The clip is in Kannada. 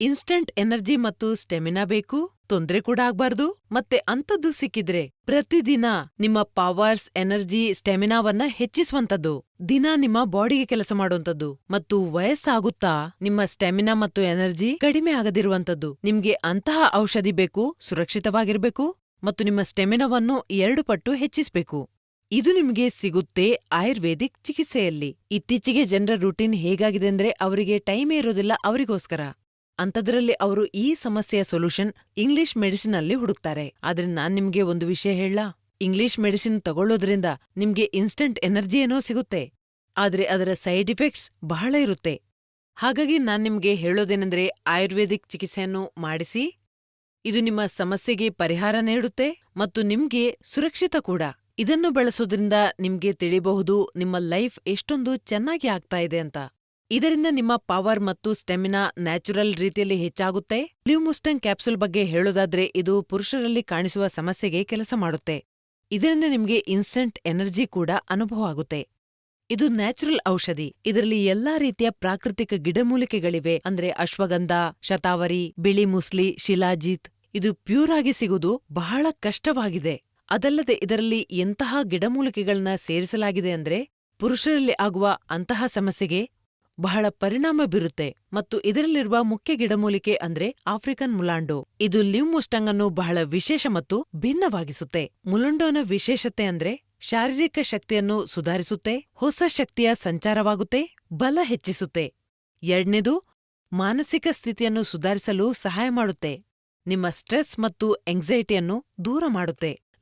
ಇನ್ಸ್ಟಂಟ್ ಎನರ್ಜಿ ಮತ್ತು ಸ್ಟೆಮಿನಾ ಬೇಕು, ತೊಂದ್ರೆ ಕೂಡ ಆಗ್ಬಾರ್ದು. ಮತ್ತೆ ಅಂಥದ್ದು ಸಿಕ್ಕಿದ್ರೆ ಪ್ರತಿದಿನ ನಿಮ್ಮ ಪವರ್ಸ್, ಎನರ್ಜಿ, ಸ್ಟೆಮಿನಾವನ್ನ ಹೆಚ್ಚಿಸುವಂಥದ್ದು. ದಿನ ನಿಮ್ಮ ಬಾಡಿಗೆ ಕೆಲಸ ಮಾಡುವಂಥದ್ದು. ಮತ್ತು ವಯಸ್ಸಾಗುತ್ತಾ ನಿಮ್ಮ ಸ್ಟೆಮಿನಾ ಮತ್ತು ಎನರ್ಜಿ ಕಡಿಮೆ ಆಗದಿರುವಂಥದ್ದು. ನಿಮ್ಗೆ ಅಂತಹ ಔಷಧಿ ಬೇಕು, ಸುರಕ್ಷಿತವಾಗಿರ್ಬೇಕು ಮತ್ತು ನಿಮ್ಮ ಸ್ಟೆಮಿನಾವನ್ನು ಎರಡು ಪಟ್ಟು ಹೆಚ್ಚಿಸ್ಬೇಕು. ಇದು ನಿಮಗೆ ಸಿಗುತ್ತೆ ಆಯುರ್ವೇದಿಕ್ ಚಿಕಿತ್ಸೆಯಲ್ಲಿ. ಇತ್ತೀಚೆಗೆ ಜನರ ರೂಟೀನ್ ಹೇಗಾಗಿದೆ ಅಂದ್ರೆ ಅವರಿಗೆ ಟೈಮೇ ಇರೋದಿಲ್ಲ ಅವರಿಗೋಸ್ಕರ. ಅಂಥದ್ರಲ್ಲಿ ಅವರು ಈ ಸಮಸ್ಯೆಯ ಸೊಲ್ಯೂಷನ್ ಇಂಗ್ಲಿಷ್ ಮೆಡಿಸಿನ್ ಅಲ್ಲಿ ಹುಡುಕ್ತಾರೆ. ಆದ್ರೆ ನಾನ್ ನಿಮ್ಗೆ ಒಂದು ವಿಷಯ ಹೇಳ ಇಂಗ್ಲಿಷ್ ಮೆಡಿಸಿನ್ ತಗೊಳ್ಳೋದ್ರಿಂದ ನಿಮ್ಗೆ ಇನ್ಸ್ಟಂಟ್ ಎನರ್ಜಿ ಏನೋ ಸಿಗುತ್ತೆ. ಆದ್ರೆ ಅದರ ಸೈಡ್ ಇಫೆಕ್ಟ್ಸ್ ಬಹಳ ಇರುತ್ತೆ. ಹಾಗಾಗಿ ನಾನ್ ನಿಮ್ಗೆ ಹೇಳೋದೇನೆಂದ್ರೆ ಆಯುರ್ವೇದಿಕ್ ಚಿಕಿತ್ಸೆಯನ್ನು ಮಾಡಿಸಿ, ಇದು ನಿಮ್ಮ ಸಮಸ್ಯೆಗೆ ಪರಿಹಾರ ನೀಡುತ್ತೆ ಮತ್ತು ನಿಮ್ಗೆ ಸುರಕ್ಷಿತ ಕೂಡ. ಇದನ್ನು ಬಳಸೋದ್ರಿಂದ ನಿಮ್ಗೆ ತಿಳಿಬಹುದು ನಿಮ್ಮ ಲೈಫ್ ಎಷ್ಟೊಂದು ಚೆನ್ನಾಗಿ ಆಗ್ತಾ ಇದೆ ಅಂತ. ಇದರಿಂದ ನಿಮ್ಮ ಪವರ್ ಮತ್ತು ಸ್ಟೆಮಿನಾ ನ್ಯಾಚುರಲ್ ರೀತಿಯಲ್ಲಿ ಹೆಚ್ಚಾಗುತ್ತೆ. ಲ್ಯೂಮುಸ್ಟಂಗ್ ಕ್ಯಾಪ್ಸೂಲ್ ಬಗ್ಗೆ ಹೇಳೋದಾದ್ರೆ ಇದು ಪುರುಷರಲ್ಲಿ ಕಾಣಿಸುವ ಸಮಸ್ಯೆಗೆ ಕೆಲಸ ಮಾಡುತ್ತೆ. ಇದರಿಂದ ನಿಮ್ಗೆ ಇನ್ಸ್ಟಂಟ್ ಎನರ್ಜಿ ಕೂಡ ಅನುಭವ ಆಗುತ್ತೆ. ಇದು ನ್ಯಾಚುರಲ್ ಔಷಧಿ. ಇದರಲ್ಲಿ ಎಲ್ಲಾ ರೀತಿಯ ಪ್ರಾಕೃತಿಕ ಗಿಡಮೂಲಿಕೆಗಳಿವೆ. ಅಂದ್ರೆ ಅಶ್ವಗಂಧ, ಶತಾವರಿ, ಬಿಳಿ ಮುಸ್ಲಿ, ಶಿಲಾಜೀತ್. ಇದು ಪ್ಯೂರ್ ಆಗಿ ಸಿಗುವುದು ಬಹಳ ಕಷ್ಟವಾಗಿದೆ. ಅದಲ್ಲದೆ ಇದರಲ್ಲಿ ಎಂತಹ ಗಿಡಮೂಲಿಕೆಗಳನ್ನ ಸೇರಿಸಲಾಗಿದೆ ಅಂದ್ರೆ ಪುರುಷರಲ್ಲಿ ಆಗುವ ಅಂತಹ ಸಮಸ್ಯೆಗೆ ಬಹಳ ಪರಿಣಾಮ ಬೀರುತ್ತೆ. ಮತ್ತು ಇದರಲ್ಲಿರುವ ಮುಖ್ಯ ಗಿಡಮೂಲಿಕೆ ಅಂದ್ರೆ ಆಫ್ರಿಕನ್ ಮುಲಾಂಡೋ. ಇದು ಲಿವ್ ಮುಸ್ಟಂಗ್ ಅನ್ನು ಬಹಳ ವಿಶೇಷ ಮತ್ತು ಭಿನ್ನವಾಗಿಸುತ್ತೆ. ಮುಲಂಡೋನ ವಿಶೇಷತೆ ಅಂದ್ರೆ ಶಾರೀರಿಕ ಶಕ್ತಿಯನ್ನು ಸುಧಾರಿಸುತ್ತೆ, ಹೊಸ ಶಕ್ತಿಯ ಸಂಚಾರವಾಗುತ್ತೆ, ಬಲ ಹೆಚ್ಚಿಸುತ್ತೆ. ಎರಡನೇದು, ಮಾನಸಿಕ ಸ್ಥಿತಿಯನ್ನು ಸುಧಾರಿಸಲು ಸಹಾಯ ಮಾಡುತ್ತೆ. ನಿಮ್ಮ ಸ್ಟ್ರೆಸ್ ಮತ್ತು ಎಂಗ್ಸೈಟಿಯನ್ನು ದೂರ ಮಾಡುತ್ತೆ.